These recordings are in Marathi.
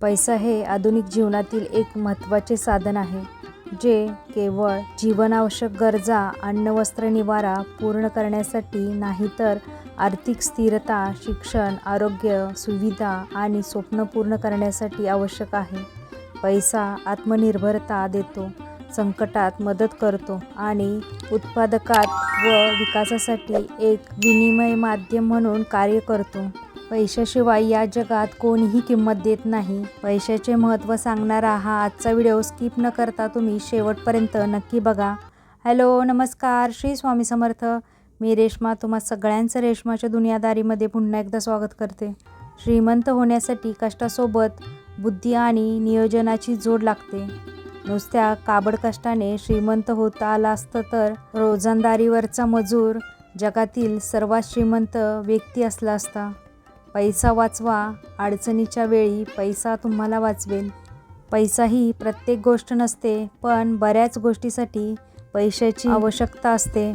पैसा हे आधुनिक जीवनातील एक महत्त्वाचे साधन आहे जे केवळ जीवनावश्यक गरजा अन्न वस्त्र निवारा पूर्ण करण्यासाठी नाही तर आर्थिक स्थिरता शिक्षण आरोग्य सुविधा आणि स्वप्न पूर्ण करण्यासाठी आवश्यक आहे. पैसा आत्मनिर्भरता देतो संकटात मदत करतो आणि उत्पादकात व विकासासाठी एक विनिमय माध्यम म्हणून कार्य करतो. पैशाशिवाय या जगात कोणीही किंमत देत नाही. पैशाचे महत्त्व सांगणारा हा आजचा व्हिडिओ स्किप न करता तुम्ही शेवटपर्यंत नक्की बघा. हॅलो नमस्कार. श्री स्वामी समर्थ. मी रेश्मा तुम्हा सगळ्यांचं रेश्माच्या दुनियादारीमध्ये पुन्हा एकदा स्वागत करते. श्रीमंत होण्यासाठी कष्टासोबत बुद्धी आणि नियोजनाची जोड लागते. नुसत्या काबड कष्टाने श्रीमंत होता आला असतं तर रोजंदारीवरचा मजूर जगातील सर्वात श्रीमंत व्यक्ती असला असता. पैसा वाचवा. अडचणीच्या वेळी पैसा तुम्हाला वाचवेल. पैसा ही प्रत्येक गोष्ट नसते पण बऱ्याच गोष्टीसाठी पैशाची आवश्यकता असते.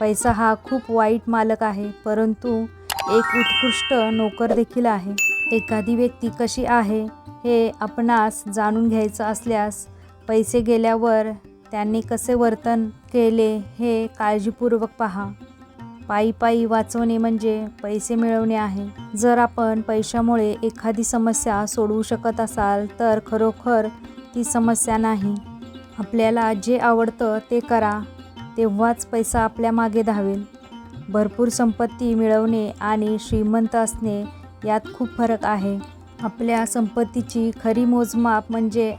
पैसा हा खूप वाईट मालक आहे परंतु एक उत्कृष्ट नोकर देखील आहे. एखादी व्यक्ती कशी आहे हे आपणास जाणून घ्यायचं असल्यास पैसे गेल्यावर त्यांनी कसे वर्तन केले हे काळजीपूर्वक पहा. पायी पायी वाचवणे म्हणजे पैसे मिळवणे आहे. जर आपण पैशामुळे एखादी समस्या सोडवू शकत असाल तर खरोखर ती समस्या नाही. आपल्याला जे आवडतं ते करा तेव्हाच पैसा आपल्या मागे धावेल. भरपूर संपत्ती मिळवणे आणि श्रीमंत असणे यात खूप फरक आहे. आपल्या संपत्तीची खरी मोजमाप म्हणजे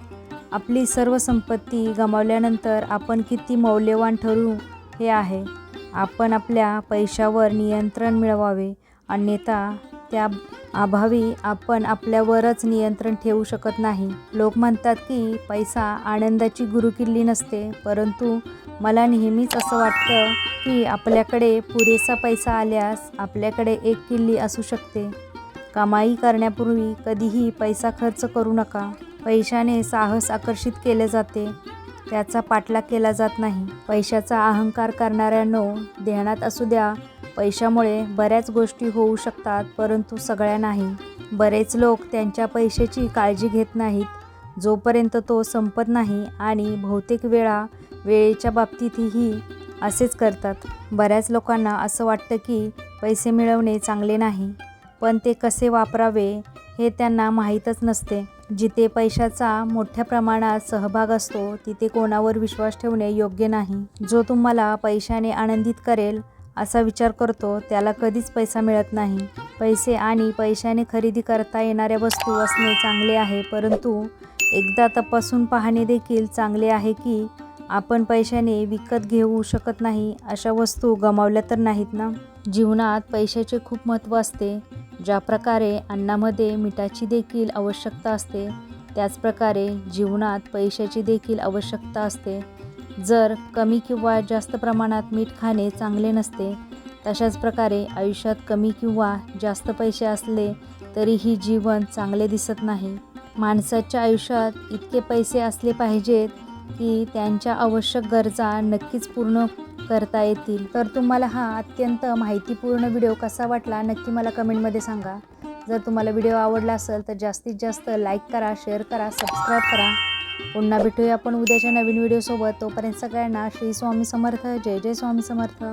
आपली सर्व संपत्ती गमावल्यानंतर आपण किती मौल्यवान ठरू हे आहे. आपण आपल्या पैशावर नियंत्रण मिळवावे. अन्यथा त्या अभावी आपण आपल्यावरच नियंत्रण ठेवू शकत नाही. लोक म्हणतात की पैसा आनंदाची गुरुकिल्ली नसते परंतु मला नेहमीच असं वाटतं की आपल्याकडे पुरेसा पैसा आल्यास आपल्याकडे एक किल्ली असू शकते. कमाई करण्यापूर्वी कधीही पैसा खर्च करू नका. पैशाने साहस आकर्षित केले जाते. त्याचा पाठलाग केला जात नाही. पैशाचा अहंकार करणाऱ्यांनो ध्यानात असू द्या. पैशामुळे बऱ्याच गोष्टी होऊ शकतात परंतु सगळ्या नाही. बरेच लोक त्यांच्या पैशाची काळजी घेत नाहीत. जोपर्यंत तो संपत नाही आणि बहुतेक वेळा वेळेच्या बाबतीतही असेच करतात. बऱ्याच लोकांना असं वाटतं की पैसे मिळवणे चांगले नाही. पण ते कसे वापरावे हे त्यांना माहीतच नसते. जिथे पैशाचा मोठ्या प्रमाणात सहभाग असतो तिथे कोणावर विश्वास ठेवणे योग्य नाही. जो तुम्हाला पैशाने आनंदित करेल असा विचार करतो त्याला कधीच पैसा मिळत नाही. पैसे आणि पैशाने खरेदी करता येणाऱ्या वस्तू असणे चांगले आहे परंतु एकदा तपासून पाहणे देखील चांगले आहे की आपण पैशाने विकत घेऊ शकत नाही अशा वस्तू गमावल्या तर नाहीत ना? जीवनात पैशाचे खूप महत्त्व असते. ज्या प्रकारे अन्नामध्ये मिठाची देखील आवश्यकता असते त्याचप्रकारे जीवनात पैशाची देखील आवश्यकता असते. जर कमी किंवा जास्त प्रमाणात मीठ खाणे चांगले नसते तशाच प्रकारे आयुष्यात कमी किंवा जास्त पैसे असले तरीही जीवन चांगले दिसत नाही. माणसाच्या आयुष्यात इतके पैसे असले पाहिजेत की त्यांच्या आवश्यक गरजा नक्कीच पूर्ण करता येतील. तर तुम्हाला हा अत्यंत माहितीपूर्ण व्हिडिओ कसा वाटला नक्की मला कमेंटमध्ये सांगा. जर तुम्हाला व्हिडिओ आवडला असेल तर जास्तीत जास्त लाईक करा शेअर करा सबस्क्राईब करा. पुन्हा भेटूया आपण उद्याच्या नवीन व्हिडिओसोबत. तोपर्यंत सगळ्यांना श्री स्वामी समर्थ. जय जय स्वामी समर्थ.